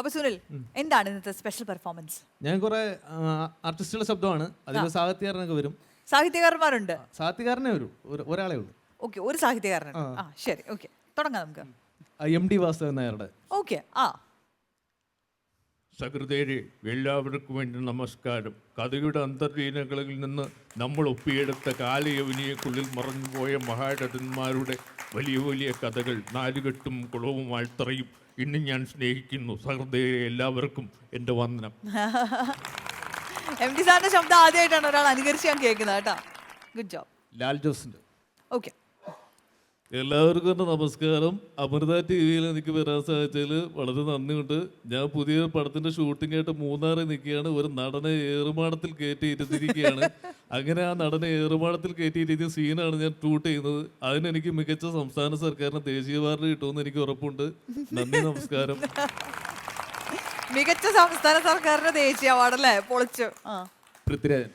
അപ്പൊ സുനിൽ എന്താണ് ഇന്നത്തെ സ്പെഷ്യൽ പെർഫോമൻസ് ഞാൻ കുറെ ആർട്ടിസ്റ്റുകളുടെ ശബ്ദമാണ്. അതിൽ സാഹിത്യകാരനൊക്കെ വരും. സാഹിത്യകാരന്മാരുണ്ട്? സാഹിത്യകാരനെ വരും. ഒരു- ഒരാളെ ഉള്ളൂ. ഓക്കെ ഒരു സാഹിത്യകാരനുണ്ട് ആ. ശരി ഓക്കെ. തുടങ്ങാം നമുക്ക്. എം ഡി വാസുദേവൻ നായരുടെ. ഓക്കെ ആ. സഹൃദയരെ എല്ലാവർക്കും വേണ്ടി നമസ്കാരം. കഥയുടെ അന്തർലീനകളിൽ നിന്ന് നമ്മൾ ഒപ്പിയെടുത്ത കാലയവനിയക്കുള്ളിൽ മറഞ്ഞുപോയ മഹാരഥന്മാരുടെ വലിയ വലിയ കഥകൾ നാലുകെട്ടും കുളവും ആഴ്ത്തറയും ഇന്ന് ഞാൻ സ്നേഹിക്കുന്നു സഹൃദയരെ എല്ലാവർക്കും എന്റെ വന്ദനം. എം ടി സാറിന്റെ ശബ്ദം ആദ്യമായിട്ടാണ് ഒരാൾ അനുകരിച്ച് ഞാൻ കേൾക്കുന്നത് കേട്ടോ. ഗുഡ് ജോബ് ലാൽ ജോസിന്റെ. ഓക്കെ എല്ലാവർക്കും എന്റെ നമസ്കാരം. അമൃത ടി വിയിൽ എനിക്ക് വരാൻ സാധിച്ചതിൽ വളരെ നന്ദിയുണ്ട്. ഞാൻ പുതിയ പടത്തിന്റെ ഷൂട്ടിംഗ് ആയിട്ട് മൂന്നാറിൽ നിൽക്കുകയാണ്. ഒരു നടനെ ഏറുമാടത്തിൽ കയറ്റി ഇരുത്തിയിരിക്കുകയാണ് അങ്ങനെ ആ നടനെ ഏറുമാടത്തിൽ കയറ്റിയിരിക്കുന്ന സീനാണ് ഞാൻ ഷൂട്ട് ചെയ്യുന്നത്. അതിനെനിക്ക് മികച്ച സംസ്ഥാന സർക്കാരിന് ദേശീയ അവാർഡ് കിട്ടുമെന്ന് എനിക്ക് ഉറപ്പുണ്ട്. നന്ദി നമസ്കാരം. മികച്ച സംസ്ഥാന സർക്കാരിന്റെ ദേശീയ അവാർഡ് അല്ലേ? പൊളിച്ചു. ആ. പൃഥ്വിരാജൻ.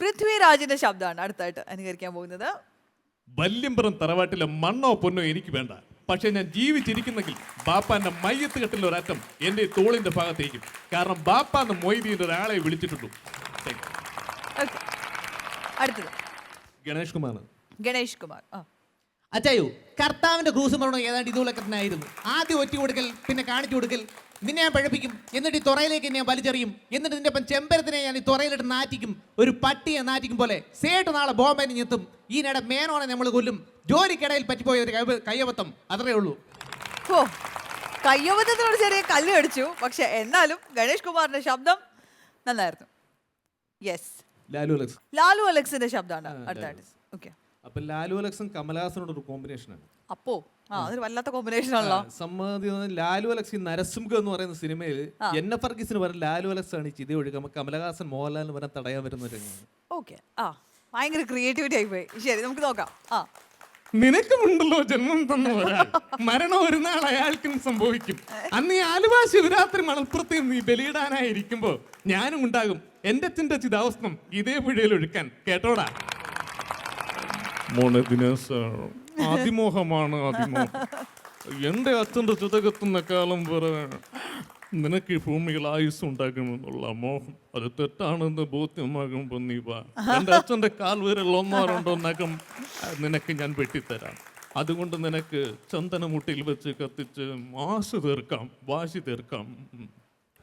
പൃഥ്വിരാജിന്റെ ശബ്ദമാണ് അടുത്തായിട്ട് അനുകരിക്കാൻ പോകുന്നത്. വല്യമ്പുറം തറവാട്ടിലെ മണ്ണോ പൊന്നോ എനിക്ക് വേണ്ട. പക്ഷെ ഞാൻ ജീവിച്ചിരിക്കുന്നെങ്കിൽ ബാപ്പാന്റെ മയ്യത്ത് കെട്ടിൽ ഒരറ്റം എന്റെ തോളിന്റെ ഭാഗത്തേക്കും. കാരണം ബാപ്പാന്ന് മൊയ്തീന്റെ ഒരാളെ വിളിച്ചിട്ടുള്ളൂ. അടുത്തത്. ഗണേഷ് കുമാർ. ഗണേഷ് കുമാർ. അച്ചായു കർത്താവിന്റെ ക്രൂസ് മരണം ഏതാണ്ട് ഇതുപോലെ ആയിരുന്നു ആദ്യം ഒറ്റ കൊടുക്കൽ പിന്നെ കാണിച്ചു കൊടുക്കൽ. നിന്നെ ഞാൻ പഴപ്പിക്കും. എന്നിട്ട് ഈ തുറയിലേക്ക് ഞാൻ വലിച്ചെറിയും. എന്നിട്ട് നിന്റെ ഒപ്പം ചെമ്പരത്തിനെ ഞാൻ ഈ തുറയിലിട്ട് നാറ്റിക്കും. ഒരു പട്ടിയെ നാറ്റിക്കും പോലെ സേട്ട് നാളെ ബോംബേനെ ഞെത്തും. ഈനിടെ മേനോനെ നമ്മൾ കൊല്ലും. ജോലിക്കിടയിൽ പറ്റിപ്പോയ ഒരു കയ്യബത്തം അത്രേ ഉള്ളൂ. ഓ കയ്യൊബദ്ധത്തിനോട് ചെറിയ കല്ല് അടിച്ചു പക്ഷെ എന്നാലും ഗണേഷ് കുമാറിന്റെ ശബ്ദം നന്നായിരുന്നു. Yes Lalu Alex. ലാലു അലക്സിന്റെ ശബ്ദമാണ് അടുത്ത ഓക്കെ അപ്പൊ ലാലു അലക്സും കമലഹാസനോട് ഒരു കോമ്പിനേഷനാണ് അപ്പോ? ആ അതൊരു വല്ലാത്ത കോമ്പിനേഷൻ ആണല്ലോ. സമ്മതി ലാലു അലക്സ് ഈ നരസിംഹം എന്ന് പറയുന്ന സിനിമയിൽ എൻ എഫ് ഫർഗീസിന് പറഞ്ഞ ലാലു അലക്സ് ആണ് ഈ ചിതി ഒഴുകുമ്പോൾ കമലഹാസൻ മോഹൻലാലിന് വരാൻ തടയാൻ വരുന്ന ഒരു രംഗമാണ്. ഓക്കെ. ആ ഭയങ്കര ക്രിയേറ്റിവിറ്റി ആയി പോയി. ശരി നമുക്ക് നോക്കാം. ആ. നിനക്കുമുണ്ടല്ലോ ജന്മം തന്ന ഒരാൾ. മരണം ഒരു നാൾ അയാൾക്കും സംഭവിക്കും. അന്ന് ഈ ആലുവ ശിവരാത്രി മണൽപ്പുറത്ത് നീ ബലിയിടാനായിരിക്കുമ്പോ ഞാനും ഉണ്ടാകും എന്റെ അച്ഛന്റെ ചിതാവസ്ഥം ഇതേ പുഴയിൽ ഒഴുക്കാൻ. കേട്ടോടാ? മോനെ ദിനേശ് അതിമോഹമാണ് അതിമോഹം. എന്റെ അച്ഛന്റെ ചിതകത്തുന്ന കാലം വരെ നിനക്ക് ഈ ഭൂമിയിൽ ആയുസ് ഉണ്ടാക്കുമെന്നുള്ള മോഹം. അത് തെറ്റാണെന്ന് ബോധ്യമാകുമ്പോൾ നീ വാ. എന്റെ അച്ഛന്റെ കാൽ വരെ ഒന്നോ രണ്ടോ നഖം നിനക്ക് ഞാൻ വെട്ടിത്തരാം. അതുകൊണ്ട് നിനക്ക് ചന്ദനമുട്ടിയിൽ വെച്ച് കത്തിച്ച് മാസ് തീർക്കാം വാശി തീർക്കാം.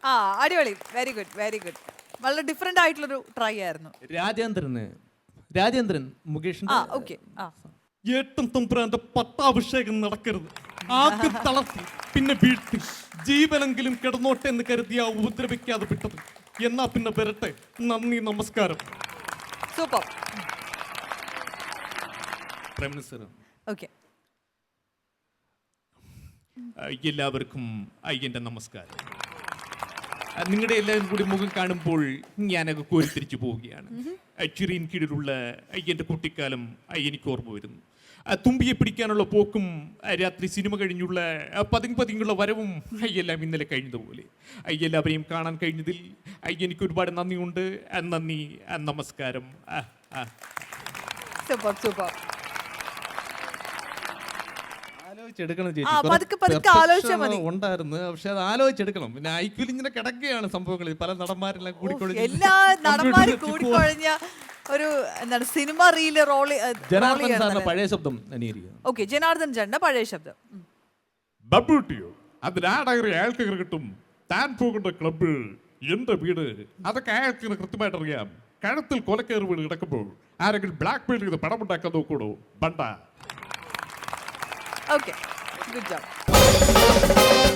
ആ അടിപൊളി. വെരി ഗുഡ് വെരി ഗുഡ് വളരെ ഡിഫറെന്റ് ആയിട്ടുള്ളൊരു ട്രൈ ആയിരുന്നു. രാജേന്ദ്രന് രാജേന്ദ്രൻ ആ ഓക്കെ. ആ. ഏട്ടൻ തമ്പുരാന്റെ പട്ടാഭിഷേകം നടക്കരുത്. ആദ്യം തളർത്തി പിന്നെ വീഴ്ത്തി. ജീവനെങ്കിലും കിടന്നോട്ടെ എന്ന് കരുതിയ ഉപദ്രവിക്കാതെ വിട്ടത്. എന്നാ പിന്നെ വരട്ടെ. നന്ദി നമസ്കാരം. സൂപ്പർ. Prime minister okay. എല്ലാവർക്കും അയ്യന്റെ നമസ്കാരം. നിങ്ങളുടെ എല്ലാവരും കൂടി മുഖം കാണുമ്പോൾ ഞാനൊക്കെ കോരിത്തിരിച്ചു പോവുകയാണ്. ചിറിയിൻ കീഴിലുള്ള അയ്യന്റെ കുട്ടിക്കാലം എനിക്ക് ഓർമ്മ വരുന്നു. തുമ്പിയെ പിടിക്കാനുള്ള പോക്കും രാത്രി സിനിമ കഴിഞ്ഞുള്ള പതിങ്ങി പതിങ് പതിങ്ങുള്ള വരവും അയ്യെല്ലാം ഇന്നലെ കഴിഞ്ഞതുപോലെ. അയ്യെല്ലാവരെയും കാണാൻ കഴിഞ്ഞതിൽ എനിക്ക് ഒരുപാട് നന്ദിയുണ്ട്. നന്ദി നമസ്കാരം. Super super. ആലോചിച്ചെടുക്കണം ചേച്ചി. പതുക്കെ പതുക്കെ ആലോചിച്ചാ മതി. ഉണ്ടായിരുന്നു. പക്ഷെ അത് ആലോചിച്ചെടുക്കണം. പിന്നെ ഐക്യൂൽ ഇങ്ങനെ കിടക്കുകയാണ് സംഭവങ്ങൾ പല നടന്മാരെല്ലാം കൂടിക്കൊടുക്കും എല്ലാ നടന്മാരും കൂടിക്കൊഴിഞ്ഞ ഒരു എന്താണ് സിനിമ റീൽ റോളി ജനാർദ്ദൻ സാറിന്റെ പഴയ ശബ്ദം ഓക്കെ ജനാർദ്ദൻ ചേട്ടന്റെ പഴയ ശബ്ദം. ഉം. ബബ്ബൂട്ടിയോ അതിനാടകരെ അയാൾക്ക് കിട്ടും. താൻ പോകേണ്ട ക്ലബ്ബ് എന്റെ വീട് അതൊക്കെ അയാൾക്ക് കൃത്യമായിട്ട് അറിയാം. കഴുത്തിൽ കൊലക്കേറ് വീട് കിടക്കുമ്പോൾ ആരെങ്കിലും ബ്ലാക്ക് മെയിൽ ചെയ്ത് പണം ഉണ്ടാക്കാൻ നോക്കൂടോ ബണ്ട. Okay good job